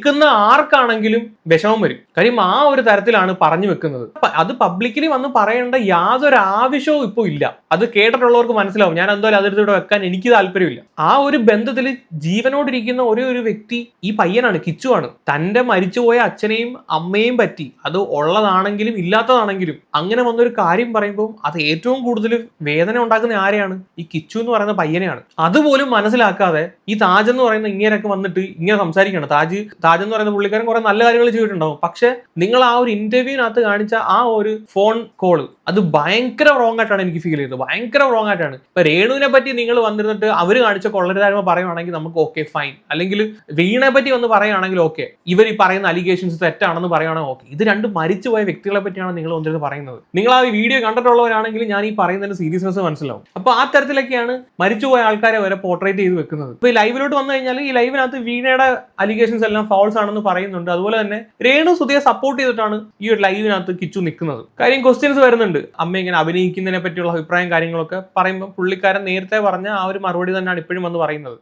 കേൾക്കുന്ന ആർക്കാണെങ്കിലും വിഷമം വരും. കാര്യം ആ ഒരു തരത്തിലാണ് പറഞ്ഞു വെക്കുന്നത്. അത് പബ്ലിക്കലി വന്ന് പറയേണ്ട യാതൊരു ആവശ്യവും ഇപ്പോൾ ഇല്ല. അത് കേട്ടിട്ടുള്ളവർക്ക് മനസ്സിലാവും. ഞാൻ എന്തായാലും അതെടുത്ത് ഇവിടെ വെക്കാൻ എനിക്ക് താല്പര്യമില്ല. ആ ഒരു ബന്ധത്തിൽ ജീവനോടിരിക്കുന്ന ഒരേ ഒരു വ്യക്തി ഈ പയ്യനാണ് കിച്ചുവാണ്. തന്റെ മരിച്ചുപോയ അച്ഛനെയും അമ്മയെയും പറ്റി അത് ഉള്ളതാണെങ്കിലും ഇല്ലാത്തതാണെങ്കിലും അങ്ങനെ വന്നൊരു കാര്യം പറയുമ്പോൾ അത് ഏറ്റവും കൂടുതൽ വേദന ഉണ്ടാക്കുന്ന ആരെയാണ്? ഈ കിച്ചു എന്ന് പറയുന്ന പയ്യനെയാണ്. അതുപോലും മനസ്സിലാക്കാതെ ഈ താജ് എന്ന് പറയുന്ന ഇങ്ങനെയൊക്കെ വന്നിട്ട് ഇങ്ങനെ സംസാരിക്കുകയാണ്. താജ് താജ് എന്ന് പറയുന്ന പുള്ളിക്കാരൻ കുറെ നല്ല കാര്യങ്ങൾ ചെയ്തിട്ടുണ്ടാവും. പക്ഷെ നിങ്ങൾ ആ ഒരു ഇന്റർവ്യൂവിനകത്ത് കാണിച്ച ആ ഒരു ഫോൺ കോൾ അത് ഭയങ്കര റോങ് ആയിട്ടാണ് എനിക്ക് ഫീൽ ചെയ്തത്. ഭയങ്കര റോങ് ആയിട്ടാണ്. ഇപ്പൊ രേണുവിനെ പറ്റി നിങ്ങൾ വന്നിരുന്നിട്ട് അവർ കാണിച്ച കൊള്ളരുതായ്മ പറയുവാണെങ്കിൽ നമുക്ക് ഓക്കെ ഫൈൻ അല്ലെങ്കിൽ വീണെ പറ്റി വന്ന് പറയുകയാണെങ്കിൽ ഓക്കെ ഇവർ ഈ പറയുന്ന അലിഗേഷൻസ് തെറ്റാണെന്ന് പറയുകയാണെങ്കിൽ ഓക്കെ ഇത് രണ്ട് മരിച്ചുപോയ വ്യക്തികളെ പറ്റിയാണ് നിങ്ങൾ വന്നിരുന്ന് പറയുന്നത്. നിങ്ങൾ ആ വീഡിയോ കണ്ടിട്ടുള്ളവരാണെങ്കിൽ ഞാൻ ഈ പറയുന്നതിന്റെ സീരിയസ്നെസ് മനസ്സിലാവും. അപ്പൊ ആ തരത്തിലൊക്കെയാണ് മരിച്ചുപോയ ആൾക്കാരെ വരെ പോർട്രേറ്റ് ചെയ്ത് വെക്കുന്നത്. ഇപ്പൊ ലൈവിലോട്ട് വന്നു കഴിഞ്ഞാൽ ഈ ലൈവിനകത്ത് വീണയുടെ അലിഗേഷൻസ് എല്ലാം ഫൗൾസ് ആണെന്ന് പറയുന്നുണ്ട്. അതുപോലെ തന്നെ രേണു സുധിയെ സപ്പോർട്ട് ചെയ്തിട്ടാണ് ഈ ഒരു ലൈവിനകത്ത് കിച്ചു നിൽക്കുന്നത് കാര്യം ക്വസ്റ്റ്യൻസ് വരുന്നുണ്ട്. അമ്മ ഇങ്ങനെ അഭിനയിക്കുന്നതിനെ പറ്റിയുള്ള അഭിപ്രായം കാര്യങ്ങളൊക്കെ പറയുമ്പോൾ പുള്ളിക്കാരൻ നേരത്തെ പറഞ്ഞ ആ ഒരു മറുപടി തന്നെയാണ് ഇപ്പോഴും വന്ന് പറയുന്നത്.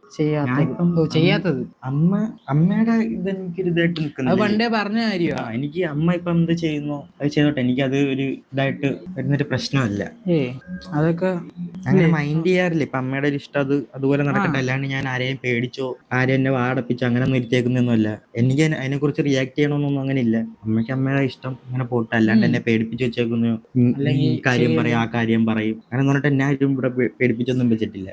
ചെയ്യാത്തത്. അമ്മ അമ്മയുടെ ഇത് എനിക്ക് ഇതായിട്ട് നിൽക്കുന്നത് പണ്ടേ പറഞ്ഞ ആ, കാര്യമാ എനിക്ക് അമ്മ ഇപ്പൊ എന്ത് ചെയ്യുന്നു അത് ചെയ്തോട്ടെ എനിക്ക് അത് ഒരു ഇതായിട്ട് വരുന്നൊരു പ്രശ്നമല്ല. അതൊക്കെ അങ്ങനെ മൈൻഡ് ചെയ്യാറില്ല. ഇപ്പൊ അമ്മയുടെ ഒരു ഇഷ്ടം അത് അതുപോലെ നടക്കട്ടെ. അല്ലാണ്ട് ഞാൻ ആരെയും പേടിച്ചോ ആരെയും എന്നെ വാടപ്പിച്ചോ അങ്ങനെ നിർത്തിയേക്കുന്നൊന്നുമല്ല എനിക്ക് അതിനെ കുറിച്ച് റിയാക്ട് ചെയ്യണമെന്നൊന്നും അങ്ങനെ ഇല്ല അമ്മയ്ക്ക് അമ്മയുടെ ഇഷ്ടം അങ്ങനെ പോട്ടെ. അല്ലാണ്ട് എന്നെ പേടിപ്പിച്ച് വെച്ചേക്കുന്നു. കാര്യം. പറയും ആ കാര്യം പറയും. അങ്ങനെ പറഞ്ഞിട്ട് എന്നെ ആരും ഇവിടെ പേടിപ്പിച്ചൊന്നും വെച്ചിട്ടില്ല.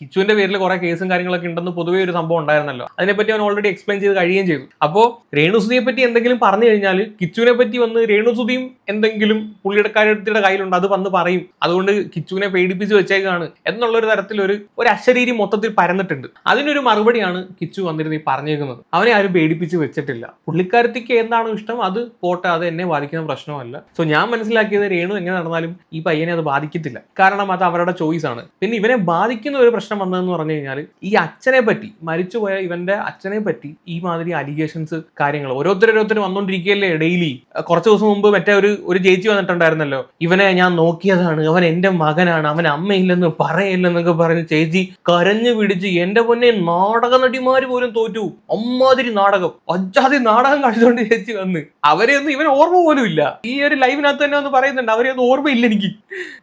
കിച്ചുവിന്റെ പേരിൽ കുറെ കേസും കാര്യങ്ങളൊക്കെ ഉണ്ടെന്ന് പൊതുവേ ഒരു സംഭവം ഉണ്ടായിരുന്നല്ലോ. അതിനെപ്പറ്റി അവൻ ഓൾറെഡി എക്സ്പ്ലെയിൻ ചെയ്ത് കഴിയുകയും ചെയ്തു. അപ്പോൾ രേണുസുതിയെ പറ്റി എന്തെങ്കിലും പറഞ്ഞു കഴിഞ്ഞാൽ കിച്ചുവിനെ പറ്റി വന്ന് രേണുസുതിയും എന്തെങ്കിലും പുള്ളിയുടെ കാര്യത്തിന്റെ കയ്യിലുണ്ട് അത് വന്ന് പറയും. അതുകൊണ്ട് കിച്ചുവിനെ പേടിപ്പിച്ച് വെച്ചേക്കാണ് എന്നുള്ള ഒരു തരത്തിൽ ഒരു ഒരു അശരീരി മൊത്തത്തിൽ പരന്നിട്ടുണ്ട്. അതിനൊരു മറുപടിയാണ് കിച്ചു വന്നിരുന്ന് ഈ പറഞ്ഞേക്കുന്നത്. അവനെ ആരും പേടിപ്പിച്ച് വെച്ചിട്ടില്ല. പുള്ളിക്കാരത്തിക്ക് എന്താണോ ഇഷ്ടം അത് പോട്ടെ അത് എന്നെ ബാധിക്കുന്ന പ്രശ്നമല്ല. സോ ഞാൻ മനസ്സിലാക്കിയത് രേണു എങ്ങനെ നടന്നാലും ഈ പയ്യനെ അത് ബാധിക്കത്തില്ല. കാരണം അത് അവരുടെ ചോയ്സ് ആണ്. പിന്നെ ഇവനെ ബാധിക്കുന്ന ഒരു പ്രശ്നം വന്നതെന്ന് പറഞ്ഞു കഴിഞ്ഞാൽ ഈ അച്ഛനെ പറ്റി മരിച്ചുപോയ ഇവന്റെ അച്ഛനെ പറ്റി ഈ മാതിരി അലിഗേഷൻസ് കാര്യങ്ങൾ. ഓരോരുത്തരോരോരുത്തർ വന്നോണ്ടിരിക്കുകയല്ലേ ഡെയിലി കുറച്ച് ദിവസം മുമ്പ് മറ്റേ ഒരു ഒരു ചേച്ചി വന്നിട്ടുണ്ടായിരുന്നല്ലോ. ഇവനെ ഞാൻ നോക്കിയതാണ്. അവൻ എന്റെ മകനാണ്. അവൻ അമ്മയില്ലെന്ന് പറയില്ലെന്നൊക്കെ പറഞ്ഞ് ചേച്ചി കരഞ്ഞു പിടിച്ച് എന്റെ പൊന്നെ നാടക നടിമാര് പോലും തോറ്റു. അമ്മാതിരി നാടകം. അജാതി നാടകം കളിച്ചുകൊണ്ട് ചേച്ചി വന്ന്. അവരെ ഒന്നും ഇവൻ ഓർമ്മ പോലും ഇല്ല. ഈ ഒരു ലൈവിനകത്ത് തന്നെ ഒന്ന് പറയുന്നുണ്ട്. അവരെ ഒന്നും ഓർമ്മയില്ല എനിക്ക്.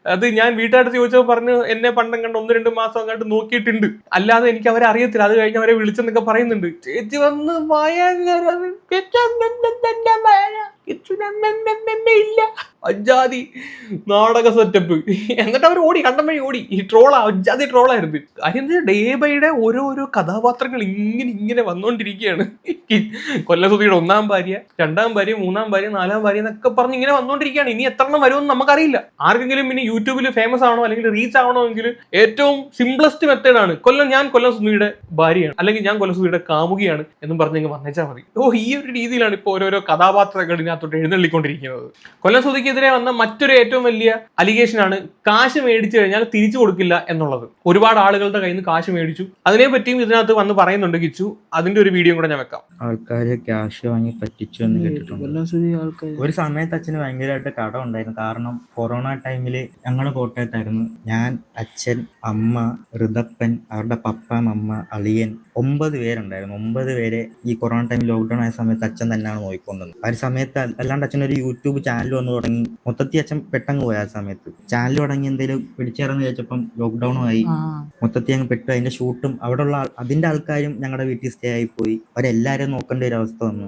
അത് ഞാൻ വീട്ടുകാരുടെ ചോദിച്ചപ്പോൾ പറഞ്ഞു എന്നെ പണ്ടം കണ്ട് ഒന്ന് രണ്ട് മാസം അങ്ങോട്ട് നോക്കിയിട്ടുണ്ട്. അല്ലാതെ എനിക്ക് അവരെ അറിയത്തില്ല. അത് കഴിഞ്ഞ് അവരെ വിളിച്ചെന്നൊക്കെ പറയുന്നുണ്ട്. ചേച്ചി വന്ന് ഭയങ്കര ഇല്ല അജാതി നാടക സെറ്റപ്പ് എന്നിട്ട് അവർ ഓടി കണ്ടം വഴി ഓടി. ഈ ട്രോളാ അജാതി ട്രോളായിരുന്നു അതിന് ഡേ ബൈ ഡേ ഓരോരോ കഥാപാത്രങ്ങൾ ഇങ്ങനെ ഇങ്ങനെ വന്നുകൊണ്ടിരിക്കുകയാണ് കൊല്ലസുതിയുടെ ഒന്നാം ഭാര്യ രണ്ടാം ഭാര്യ മൂന്നാം ഭാര്യ നാലാം ഭാര്യ എന്നൊക്കെ പറഞ്ഞ് ഇങ്ങനെ വന്നുകൊണ്ടിരിക്കുകയാണ് ഇനി എത്ര എണ്ണം വരുമെന്ന് നമുക്കറിയില്ല. ആർക്കെങ്കിലും ഇനി യൂട്യൂബിൽ ഫേമസ് ആണോ അല്ലെങ്കിൽ റീച്ച് ആവണമെങ്കിൽ ഏറ്റവും സിംപ്ലസ്റ്റ് മെത്തേഡ് ആണ് കൊല്ലം ഞാൻ കൊല്ലം സുനിയുടെ ഭാര്യയാണ് അല്ലെങ്കിൽ ഞാൻ കൊല്ലം സുനിയുടെ കാമുകിയാണ് എന്ന് പറഞ്ഞ് വന്നേച്ചാൽ മതി. ഓ ഈ ഒരു രീതിയിലാണ് ഇപ്പോൾ ഓരോരോ കഥാപാത്രങ്ങൾ ഇതിനകത്തോട്ട് എഴുന്നള്ളിക്കൊണ്ടിരിക്കുന്നത്. കൊല്ലം സുതിക്കെതിരെ വന്ന മറ്റൊരു ഏറ്റവും വലിയ അലിഗേഷൻ ആണ് കാശ് മേടിച്ചു കഴിഞ്ഞാൽ തിരിച്ചു കൊടുക്കില്ല എന്നുള്ളത്. ഒരുപാട് ആളുകളുടെ കയ്യിൽ നിന്ന് കാശ് മേടിച്ചു. അതിനെ പറ്റിയും ഇതിനകത്ത് വന്ന് പറയുന്നുണ്ട് കിച്ചു. അതിന്റെ ഒരു വീഡിയോ കൂടെ ഞാൻ വെക്കാം. ആൾക്കാര് ക്യാഷ് വാങ്ങി പറ്റിച്ചു എന്ന് കേട്ടിട്ടുണ്ട്. ഒരു സമയത്ത് അച്ഛന് ഭയങ്കരമായിട്ട് കടം ഉണ്ടായിരുന്നു. കാരണം കൊറോണ ടൈമിൽ ഞങ്ങൾ കോട്ടയത്തായിരുന്നു. ഞാൻ അച്ഛൻ അമ്മ ഋതപ്പൻ അവരുടെ പപ്പ മമ്മ അളിയൻ ഒമ്പത് പേരുണ്ടായിരുന്നു. ഒമ്പത് പേരെ ഈ കൊറോണ ടൈം ലോക്ക്ഡൗൺ ആയ സമയത്ത് അച്ഛൻ തന്നെയാണ് നോക്കിക്കൊണ്ടത് ആ ഒരു സമയത്ത് അല്ലാണ്ട് അച്ഛൻ ഒരു യൂട്യൂബ് ചാനൽ വന്ന് തുടങ്ങി. മൊത്തത്തിൽ അച്ഛൻ പെട്ടെന്ന് പോയ ആ സമയത്ത്. ചാനൽ തുടങ്ങി എന്തെങ്കിലും പിടിച്ചേർന്ന് ചോദിച്ചപ്പം ലോക്ക്ഡൌണും ആയി. മൊത്തത്തിൽ അങ്ങ് പെട്ടു. അതിന്റെ ഷൂട്ടും അവിടെ ഉള്ള അതിന്റെ ആൾക്കാരും ഞങ്ങളുടെ വീട്ടിൽ സ്റ്റേ ആയി പോയി. അവരെല്ലാരും നോക്കേണ്ട ഒരു അവസ്ഥ വന്നു.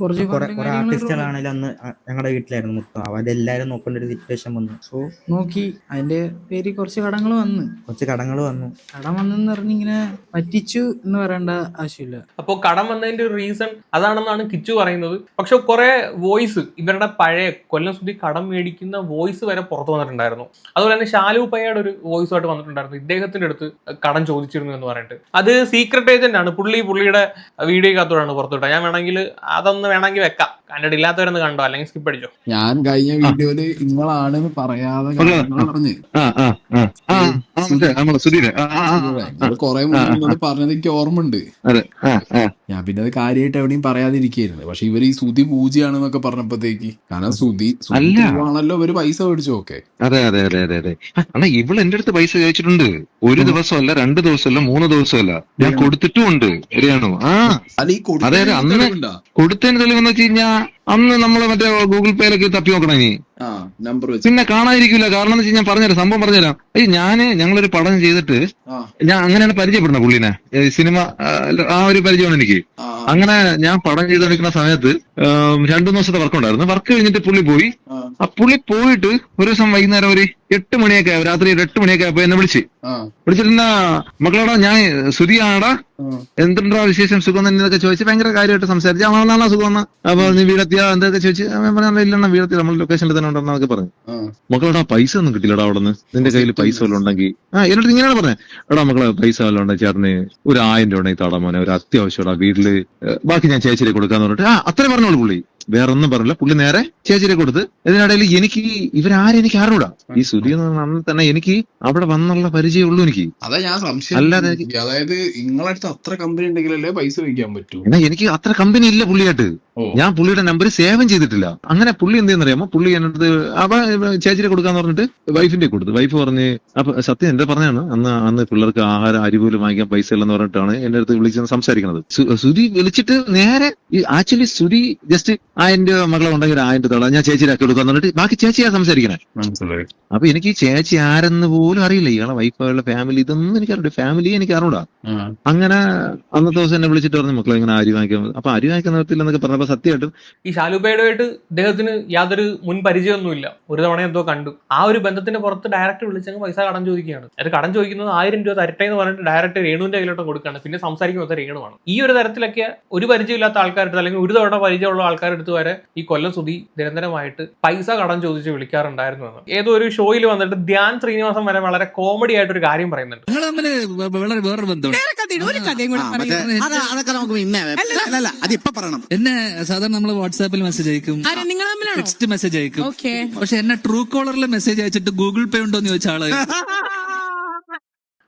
കുറെ ആർട്ടിസ്റ്റുകളാണെങ്കിലും അന്ന് ഞങ്ങളുടെ വീട്ടിലായിരുന്നു മൊത്തം. അവരെല്ലാരും നോക്കേണ്ട ഒരു സിറ്റുവേഷൻ വന്നു. സോ നോക്കി. അതിന്റെ പേര് കുറച്ച് കടങ്ങൾ വന്നു. കുറച്ച് കടങ്ങൾ വന്നു. കടം വന്നെന്ന് പറഞ്ഞിങ്ങനെ പറ്റിച്ചു എന്ന് പറയേണ്ട ആവശ്യമില്ല. അപ്പോൾ കടം വന്നതിന്റെ ഒരു റീസൺ അതാണെന്നാണ് കിച്ചു പറയുന്നത്. പക്ഷെ കുറെ വോയിസ് ഇവരുടെ പഴയ കൊല്ലം സുധി കടം മേടിക്കുന്ന വോയിസ് വരെ പുറത്തു വന്നിട്ടുണ്ടായിരുന്നു. അതുപോലെ തന്നെ ഷാലു പയ്യയുടെ ഒരു വോയിസ് ആയിട്ട് വന്നിട്ടുണ്ടായിരുന്നു. ഇദ്ദേഹത്തിന്റെ അടുത്ത് കടം ചോദിച്ചിരുന്നു എന്ന് പറഞ്ഞിട്ട്. അത് സീക്രട്ട് ഏജന്റ് ആണ്. പുള്ളി പുള്ളിയുടെ വീഡിയോ വീഡിയോക്കകത്തോടാണ് പുറത്തുവിട്ടത് ഞാൻ വേണമെങ്കിൽ അതൊന്ന് വേണമെങ്കിൽ വെക്കാം. കണ്ടിട്ടില്ലാത്തവരൊന്ന് കണ്ടോ അല്ലെങ്കിൽ സ്കിപ്പ് അടിച്ചോ ഞാൻ കഴിഞ്ഞ വീഡിയോയിൽ നിങ്ങളാണെന്ന് പറയാതെ കൊറേ മുന്നേ എന്നോട് പറഞ്ഞത് എനിക്ക് ഓർമ്മയുണ്ട് അതെ ആ ആ ഞാൻ പിന്നെ അത് കാര്യമായിട്ട് എവിടെയും പറയാതിരിക്കായിരുന്നു പക്ഷെ ഇവർ ഈ സുതി പൂജയാണെന്നൊക്കെ പറഞ്ഞപ്പോഴത്തേക്ക് കാരണം സുതി. ആണല്ലോ ഇവർ പൈസ മേടിച്ചു ഓക്കെ അതെ അതെ അതെ അതെ അതെ അണ്ണാ ഇവൾ എന്റെ അടുത്ത് പൈസ ചോദിച്ചിട്ടുണ്ട് ഒരു ദിവസമല്ല രണ്ട് ദിവസമല്ല മൂന്ന് ദിവസമല്ല ഞാൻ കൊടുത്തിട്ടും ഉണ്ട് ശരിയാണോ ആ അല്ല ഈ അതെ, അതെ, അന്ന് കൊടുത്തതിന് തെളിവെന്ന് വെച്ച് കഴിഞ്ഞാ അന്ന് നമ്മൾ മറ്റേ ഗൂഗിൾ പേയിലൊക്കെ തപ്പി നോക്കണം ഇനി. നമ്പർ പിന്നെ കാണാതിരിക്കില്ല കാരണം എന്ന് വെച്ച് ഞാൻ പറഞ്ഞുതരാം. സംഭവം പറഞ്ഞുതരാം. ഈ ഞാൻ ഞങ്ങളൊരു പഠനം ചെയ്തിട്ട് ഞാൻ അങ്ങനെയാണ് പരിചയപ്പെടുന്നത് പുള്ളിനെ. സിനിമ ആ, ഒരു പരിചയമാണ് എനിക്ക്. അങ്ങനെ ഞാൻ പഠനം ചെയ്തെടുക്കുന്ന സമയത്ത് രണ്ടു ദിവസത്തെ വർക്ക് ഉണ്ടായിരുന്നു. വർക്ക് കഴിഞ്ഞിട്ട് പുള്ളി പോയി. ആ പുള്ളി പോയിട്ട് ഒരു ദിവസം വൈകുന്നേരം ഒരു എട്ട് മണിയൊക്കെ ആയി, രാത്രി ഒരു എട്ട് മണിയൊക്കെ ആയപ്പോ എന്നെ വിളിച്ച്. വിളിച്ചിട്ട് മക്കളോടാ ഞാൻ സുതിയാടാ ആ. എന്തുണ്ടാ വിശേഷം? സുഖം തന്നെ എന്നൊക്കെ ചോദിച്ച് ഭയങ്കര കാര്യമായിട്ട് സംസാരിച്ചു നാളെ സുഖം എന്നാ. അപ്പൊ നീ വീടെത്തിയാ? എന്തൊക്കെ ചോദിച്ചു പറഞ്ഞാൽ പറഞ്ഞു ഇല്ലെണ്ണ വീടെത്തി നമ്മൾ ലൊക്കേഷനിൽ തന്നെ ഉണ്ടെന്നൊക്കെ പറഞ്ഞു. മക്കളോടാ പൈസ ഒന്നും കിട്ടില്ലടാ അവിടെ നിന്ന് നിന്റെ കയ്യിൽ പൈസ വല്ലതും ഉണ്ടെങ്കിൽ ആ എന്നോട് ഇങ്ങനെയാണ് പറഞ്ഞത് എടാ മക്കളെ പൈസ വല്ലതും ഉണ്ടെങ്കിൽ ചേട്ടന് ഒരു ആയിരം രൂപ ഉണ്ടെങ്കിൽ താടാ മോനെ ഒരു അത്യാവശ്യം വീട്ടിൽ ബാക്കി ഞാൻ ചേച്ചിയിലേക്ക് കൊടുക്കാന്ന് പറഞ്ഞിട്ട്. ആ അത്രേ പറഞ്ഞോളൂ പുള്ളി. വേറെ ഒന്നും പറഞ്ഞില്ല. പുള്ളി നേരെ ചേച്ചിയെ കൊടുത്ത് ഇതിനിടയിൽ എനിക്ക് ഇവരാരും എനിക്ക് അറിഞ്ഞൂടാ ഈ സുധി എന്ന് പറഞ്ഞ അന്ന് തന്നെ എനിക്ക് അവിടെ വന്നുള്ള പരിചയമുള്ളൂ എനിക്ക്. അതാ ഞാൻ സംശയം. അല്ലാതെ അതായത് നിങ്ങളടുത്ത് അത്ര കമ്പനി ഉണ്ടെങ്കിലല്ലേ പൈസ വയ്ക്കാൻ പറ്റൂ? എന്നാ എനിക്ക് അത്ര കമ്പനി ഇല്ല പുള്ളിയായിട്ട്. ഞാൻ പുള്ളിയുടെ നമ്പർ സേവൻ ചെയ്തിട്ടില്ല. അങ്ങനെ പുള്ളി എന്ത് ചെയ്യുന്നറിയാമോ പുള്ളി എന്റെ അടുത്ത് അവ ചേച്ചിയെ കൊടുക്കാന്ന് പറഞ്ഞിട്ട് വൈഫിന്റെ കൊടുത്തു. വൈഫ് പറഞ്ഞ് അപ്പൊ സത്യം എന്റെ പറഞ്ഞാണ് അന്ന് അന്ന് പിള്ളേർക്ക് ആഹാരം അരി പോലും വാങ്ങിക്കാൻ പൈസ ഇല്ലെന്ന് പറഞ്ഞിട്ടാണ് എന്റെ അടുത്ത് വിളിച്ച് സംസാരിക്കുന്നത്. സുധി വിളിച്ചിട്ട് നേരെ ആക്ച്വലി സുധി ജസ്റ്റ് ആയിരം രൂപ മകളെ ഉണ്ടെങ്കിൽ ആയിരം രൂപ ഞാൻ ചേച്ചിയുടെ ആക്കി കൊടുക്കാന്ന് പറഞ്ഞിട്ട് ബാക്കി ചേച്ചിയാ സംസാരിക്കണേ. മനസ്സിലായി. അപ്പൊ എനിക്ക് ഈ ചേച്ചി ആരെന്ന് പോലും അറിയില്ല. ഇയാളെ വൈഫ് അയാളുടെ ഫാമിലി ഇതൊന്നും എനിക്ക് അറിയില്ല ഫാമിലി എനിക്ക് അറിഞ്ഞൂടാ. അങ്ങനെ അന്നത്തെ ദിവസം എന്നെ വിളിച്ചിട്ട് പറഞ്ഞു മക്കളെ ഇങ്ങനെ അരി വാങ്ങിക്കാൻ അപ്പൊ അരി വാങ്ങിക്കാൻ നിർത്തില്ല എന്നൊക്കെ പറഞ്ഞപ്പോ സത്യമായിട്ടും ഈ ഷാലുബയുമായിട്ട് ഇദ്ദേഹത്തിന് യാതൊരു മുൻ പരിചയമൊന്നുമില്ല. ഒരു തവണ എന്തോ കണ്ടു. ആ ഒരു ബന്ധത്തിന്റെ പുറത്ത് ഡയറക്റ്റ് വിളിച്ചങ്ങ് പൈസ കടം ചോദിക്കുകയാണ്. അത് കടം ചോദിക്കുന്നത് ആയിരം രൂപ തരട്ടെ എന്ന് പറഞ്ഞിട്ട് ഡയറക്റ്റ് രേണുവിന്റെ കയ്യിലോട്ട് കൊടുക്കുകയാണ്. പിന്നെ സംസാരിക്കുന്നത് രേണുവാണ്. ഈ ഒരു തരത്തിലൊക്കെ ഒരു പരിചയമില്ലാത്ത ആൾക്കാരുടെ അല്ലെങ്കിൽ ഒരു തവണ പരിചയമുള്ള ആൾക്കാരുടെ അടുത്ത് വരെ ഈ കൊല്ലം സുധി നിരന്തരമായിട്ട് പൈസ കടം ചോദിച്ച് വിളിക്കാറുണ്ടായിരുന്നു എന്ന് ഏതോ ഒരു ഷോയിൽ വന്നിട്ട് ധ്യാൻ ശ്രീനിവാസൻ വരെ വളരെ കോമഡി ആയിട്ട് ഒരു കാര്യം പറയുന്നുണ്ട്. വളരെ വേറൊരു ബന്ധമുണ്ട്. അതൊക്കെ നമുക്ക് പിന്നെ അല്ലല്ല അതിപ്പോ പറയണം. എന്നെ സാധാരണ നമ്മൾ വാട്സാപ്പിൽ മെസ്സേജ് അയക്കും. ടെക്സ്റ്റ് മെസ്സേജ് അയക്കും. ഓക്കെ പക്ഷെ എന്നെ ട്രൂ കോളറിൽ മെസ്സേജ് അയച്ചിട്ട് ഗൂഗിൾ പേ ഉണ്ടോ എന്ന് ചോദിച്ച ആൾ.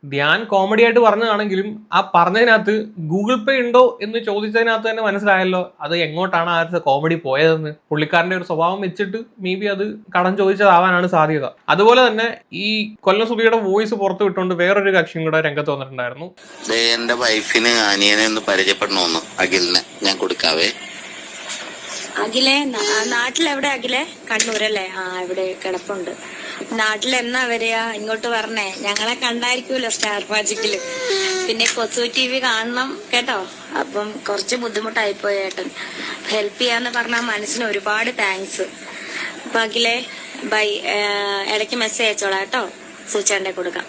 ധ്യാൻ കോമഡി ആയിട്ട് പറഞ്ഞതാണെങ്കിലും ആ പറഞ്ഞതിനകത്ത് ഗൂഗിൾ പേ ഉണ്ടോ എന്ന് ചോദിച്ചതിനകത്ത് തന്നെ മനസ്സിലായല്ലോ. അത് എങ്ങോട്ടാണ് ആ കോമഡി പോയതെന്ന്. പുള്ളിക്കാരന്റെ ഒരു സ്വഭാവം വെച്ചിട്ട് മേ ബി അത് കടം ചോദിച്ചതാവാനാണ് സാധ്യത. അതുപോലെ തന്നെ ഈ കൊല്ലം സുബിയുടെ വോയിസ് പുറത്തു വിട്ടുകൊണ്ട് വേറൊരു കക്ഷിയും കൂടെ രംഗത്ത് വന്നിട്ടുണ്ടായിരുന്നു. ദേ എന്റെ വൈഫിന് അനിയനെ ഒന്ന് പരിചയപ്പെടണമെന്ന് അഖിലിന് ഞാൻ കൊടുക്കാവേ. അഖിലെ നാട്ടിലെവിടെ അഖിലെ? കണ്ണൂരല്ലേ? ആ ഇവിടെ കിടപ്പുണ്ട്. നാട്ടിൽ എന്നാ വരിക? ഇങ്ങോട്ട് വരണേ. ഞങ്ങളെ കണ്ടായിരിക്കുമല്ലോ സ്റ്റാർ മാജിക്കിൽ പിന്നെ കൊസു ടി വി കാണണം കേട്ടോ? അപ്പം കുറച്ച് ബുദ്ധിമുട്ടായി പോയി ഏട്ടൻ. ഹെൽപ്പ് ചെയ്യാന്ന് പറഞ്ഞാൽ മനസ്സിന് ഒരുപാട് താങ്ക്സ് അഖിലേ ബൈ ഇടയ്ക്ക് മെസ്സേജ് അയച്ചോളാം കേട്ടോ. സൂചാന്റെ കൊടുക്കാം.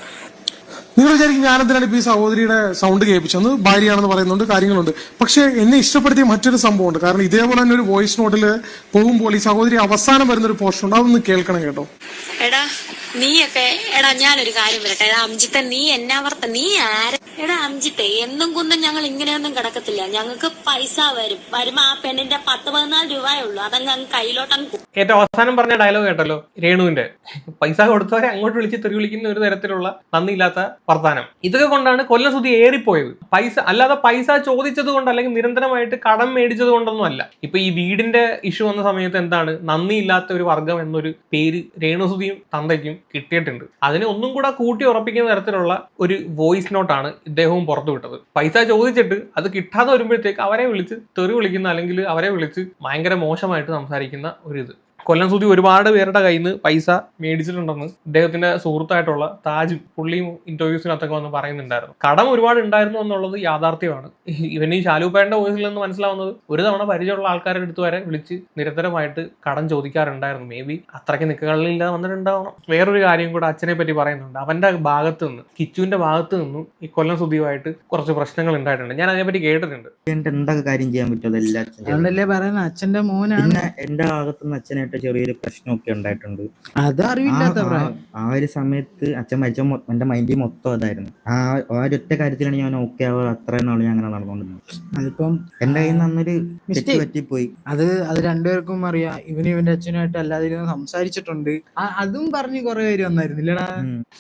നിങ്ങൾ വിചാരിക്കും ഞാനെന്തിനാണ് ഇപ്പൊ ഈ സഹോദരിയുടെ സൗണ്ട് കേൾപ്പിച്ചെന്ന് ഭാര്യയാണെന്ന് പറയുന്നുണ്ട് കാര്യങ്ങളുണ്ട്. പക്ഷെ എന്നെ ഇഷ്ടപ്പെടുത്തിയ മറ്റൊരു സംഭവമുണ്ട്. കാരണം ഇതേപോലെ തന്നെ ഒരു വോയിസ് നോട്ടിൽ പോകുമ്പോൾ ഈ സഹോദരി അവസാനം വരുന്ന ഒരു പോർഷൻ ഉണ്ട്. അതൊന്ന് കേൾക്കണം കേട്ടോ. എടാ നീയൊക്കെ എടാ ഞാനൊരു കാര്യം വരട്ടെ എടാ അംജിത്തെ നീ എന്നാ വർത്ത നീ ആര? എടാ അംജിത്തെ എന്നും കുന്നും ഞങ്ങൾ ഇങ്ങനെയൊന്നും കിടക്കത്തില്ല. ഞങ്ങൾക്ക് പൈസ വരും. വരുമ്പോ ആ പെണ്ണിന്റെ പത്ത് പതിനാല് രൂപയേ ഉള്ളൂ. അതങ്ങ് അങ്ങ് കയ്യിലോട്ടങ്ങ്. ഏറ്റവും അവസാനം പറഞ്ഞ ഡയലോഗ് കേട്ടല്ലോ രേണുവിന്റെ. പൈസ കൊടുത്തവരെ അങ്ങോട്ട് വിളിച്ച് തെറി വിളിക്കുന്ന ഒരു തരത്തിലുള്ള നന്ദിയില്ലാത്ത വർത്താനം. ഇതൊക്കെ കൊണ്ടാണ് കൊല്ലം സുതി ഏറിപ്പോയത്. പൈസ അല്ലാതെ പൈസ ചോദിച്ചത് കൊണ്ട് അല്ലെങ്കിൽ നിരന്തരമായിട്ട് കടം മേടിച്ചത് കൊണ്ടൊന്നും അല്ല. ഇപ്പൊ ഈ വീടിന്റെ ഇഷ്യൂ വന്ന സമയത്ത് എന്താണ്? നന്ദിയില്ലാത്ത ഒരു വർഗം എന്നൊരു പേര് രേണുസുതിയും തന്തയ്ക്കും കിട്ടിയിട്ടുണ്ട്. അതിനെ ഒന്നും കൂടെ കൂട്ടി ഉറപ്പിക്കുന്ന തരത്തിലുള്ള ഒരു വോയിസ് നോട്ടാണ് ഇദ്ദേഹവും പുറത്തുവിട്ടത് പൈസ ചോദിച്ചിട്ട് അത് കിട്ടാതെ വരുമ്പോഴത്തേക്ക് അവരെ വിളിച്ച് തെറി വിളിക്കുന്ന അല്ലെങ്കിൽ അവരെ വിളിച്ച് ഭയങ്കര മോശമായിട്ട് സംസാരിക്കുന്ന ഒരു ഇത്. കൊല്ലം സുധി ഒരുപാട് പേരുടെ കയ്യിൽ നിന്ന് പൈസ മേടിച്ചിട്ടുണ്ടെന്ന് ഇദ്ദേഹത്തിന്റെ സുഹൃത്തായിട്ടുള്ള താജും പുള്ളിയും ഇന്റർവ്യൂസിനകത്തൊക്കെ വന്ന് പറയുന്നുണ്ടായിരുന്നു. കടം ഒരുപാട് ഉണ്ടായിരുന്നു എന്നുള്ളത് യാഥാർത്ഥ്യമാണ്. ഇവന് ഈ ശാലുപ്പേന്റെ വോയിസിൽ നിന്ന് മനസ്സിലാവുന്നത് ഒരു തവണ പരിചയമുള്ള ആൾക്കാരുടെ അടുത്ത് വരെ വിളിച്ച് നിരന്തരമായിട്ട് കടം ചോദിക്കാറുണ്ടായിരുന്നു. മേ ബി അത്രയ്ക്ക് നിൽക്കുകളില്ലാതെ വന്നിട്ടുണ്ടാവണം. വേറൊരു കാര്യം കൂടെ അച്ഛനെ പറ്റി പറയുന്നുണ്ട്. അവന്റെ ഭാഗത്ത് നിന്ന് കിച്ചുവിന്റെ ഭാഗത്ത് നിന്നും ഈ കൊല്ലം സുതിയുമായിട്ട് കുറച്ച് പ്രശ്നങ്ങൾ ഉണ്ടായിട്ടുണ്ട്. ഞാൻ അതിനെപ്പറ്റി കേട്ടിട്ടുണ്ട്. എന്തൊക്കെ കാര്യം ചെയ്യാൻ പറ്റും അച്ഛന്റെ മോനാണ്. എന്റെ ഭാഗത്തുനിന്ന് അച്ഛനായിട്ട് ചെറിയൊരു പ്രശ്നമൊക്കെ ഉണ്ടായിട്ടുണ്ട്. അത് അറിവില്ലാത്ത ആ- പ്രായം. ഒരു സമയത്ത് അച്ഛൻ മരിച്ച എന്റെ മൈൻഡിൽ മൊത്തം അതായിരുന്നു. ആ ആ ഒരൊറ്റ കാര്യത്തിലാണ് ഞാൻ ഓക്കെ ആവുക അത്ര നാൾ ഞാൻ അങ്ങനെ നടന്നുകൊണ്ടിരുന്നത്. അതിപ്പം എന്റെ കയ്യിൽ നിന്ന് അന്നൊരു തെറ്റ് Mistake. പറ്റിപ്പോയി. അത് അത് രണ്ടുപേർക്കും അറിയാം. ഇവന് ഇവന്റെ അച്ഛനായിട്ട് അല്ലാതെ ഇരുന്ന് സംസാരിച്ചിട്ടുണ്ട്. അതും പറഞ്ഞ് കുറെ പേര് വന്നായിരുന്നില്ലടാ.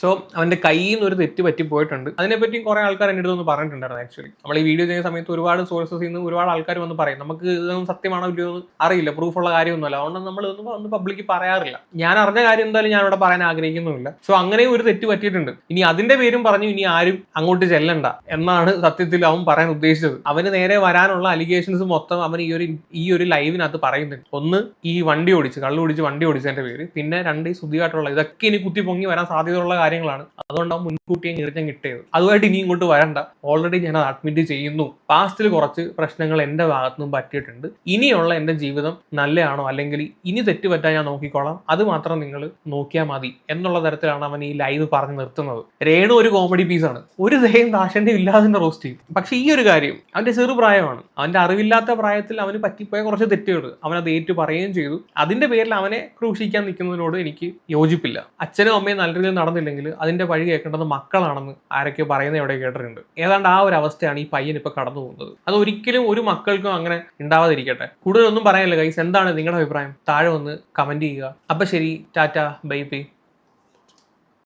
സോ അവന്റെ കയ്യിൽ നിന്ന് ഒരു തെറ്റ് പറ്റി പോയിട്ടുണ്ട് അതിനെപ്പറ്റി കുറെ ആൾക്കാർ എന്റെ അടുത്ത് ഒന്ന് പറഞ്ഞിട്ടുണ്ടായിരുന്നു ആക്ച്വലി നമ്മൾ ഈ വീഡിയോ ചെയ്യുന്ന സമയത്ത് ഒരുപാട് സോഴ്സസിൽ നിന്ന് ഒരുപാട് ആൾക്കാർ വന്ന് പറയും. നമുക്ക് ഇതൊന്നും സത്യമാണോ ഇല്ലയോ അറിയില്ല പ്രൂഫുള്ള കാര്യമൊന്നുമല്ല. അതുകൊണ്ട് നമ്മൾ ഇതൊന്നും ഒന്ന് പബ്ലിക്ക് പറയാറില്ല. ഞാൻ അറിഞ്ഞ കാര്യം എന്തായാലും ഞാൻ ഇവിടെ പറയാൻ ആഗ്രഹിക്കുന്നുമില്ല. സോ അങ്ങനെ ഒരു തെറ്റ് പറ്റിയിട്ടുണ്ട്. ഇനി അതിന്റെ പേരും പറഞ്ഞു ഇനി ആരും അങ്ങോട്ട് ചെല്ലണ്ട എന്നാണ് സത്യത്തിൽ അവൻ പറയാൻ ഉദ്ദേശിച്ചത്. അവന് നേരെ വരാനുള്ള അലിഗേഷൻസ് മൊത്തം അവൻ ഈ ഒരു ഈ ഒരു ലൈവിനകത്ത് പറയുന്നുണ്ട്. ഒന്ന് ഈ വണ്ടി ഓടിച്ച് കള്ളു ഓടിച്ച് വണ്ടി ഓടിച്ചതിന്റെ പേര് പിന്നെ രണ്ട് ഈ സുതിയായിട്ടുള്ള ഇതൊക്കെ ഇനി കുത്തി പൊങ്ങി വരാൻ സാധ്യതയുള്ള കാര്യങ്ങളാണ്. അതുകൊണ്ട് അവൻ മുൻകൂട്ടി നിർജം കിട്ടിയത് അതുമായിട്ട് ഇനി ഇങ്ങോട്ട് വരണ്ട. ഓൾറെഡി ഞാൻ അത് അഡ്മിറ്റ് ചെയ്യുന്നു. പാസ്റ്റിൽ കുറച്ച് പ്രശ്നങ്ങൾ എന്റെ ഭാഗത്തുനിന്നും പറ്റിയിട്ടുണ്ട്. ഇനിയുള്ള എന്റെ ജീവിതം നല്ലതാണോ? അല്ലെങ്കിൽ ഇനി തെറ്റ് പറ്റാൻ ഞാൻ നോക്കിക്കോളാം. അത് മാത്രം നിങ്ങൾ നോക്കിയാൽ മതി എന്നുള്ള തരത്തിലാണ് അവൻ ഈ ലൈവ് പറഞ്ഞു നിർത്തുന്നത്. രേണു ഒരു കോമഡി പീസാണ് ഒരു ദയം ദാശന്റെ ഇല്ലാതെ തന്നെ റോസ്റ്റ് ചെയ്യും. പക്ഷെ ഈ ഒരു കാര്യം അവന്റെ ചെറുപ്രായമാണ്. അവന്റെ അറിവില്ലാത്ത പ്രായത്തിൽ അവന് പറ്റിപ്പോയ കുറച്ച് തെറ്റുകൾ അവൻ അത് ഏറ്റു പറയുകയും ചെയ്തു. അതിന്റെ പേരിൽ അവനെ ക്രൂശിക്കാൻ നിൽക്കുന്നതിനോട് എനിക്ക് യോജിപ്പില്ല. അച്ഛനും അമ്മയും നല്ല രീതിയിൽ നടന്നില്ലെങ്കിൽ അതിന്റെ വഴി കേൾക്കേണ്ടത് മക്കളാണെന്ന് ആരൊക്കെ പറയുന്ന എവിടെ കേട്ടിട്ടുണ്ട്. ഏതാണ്ട് ആ ഒരു അവസ്ഥയാണ് ഈ പയ്യൻ ഇപ്പൊ കടന്നു പോകുന്നത്. അത് ഒരിക്കലും ഒരു മക്കൾക്കും അങ്ങനെ ഉണ്ടാവാതിരിക്കട്ടെ. കൂടുതലൊന്നും പറയാനില്ല കൈസ് എന്താണ് നിങ്ങളുടെ അഭിപ്രായം? താഴെ വന്ന് കമന്റ് ചെയ്യുക. അപ്പം ശരി ടാറ്റ ബൈ ബൈ.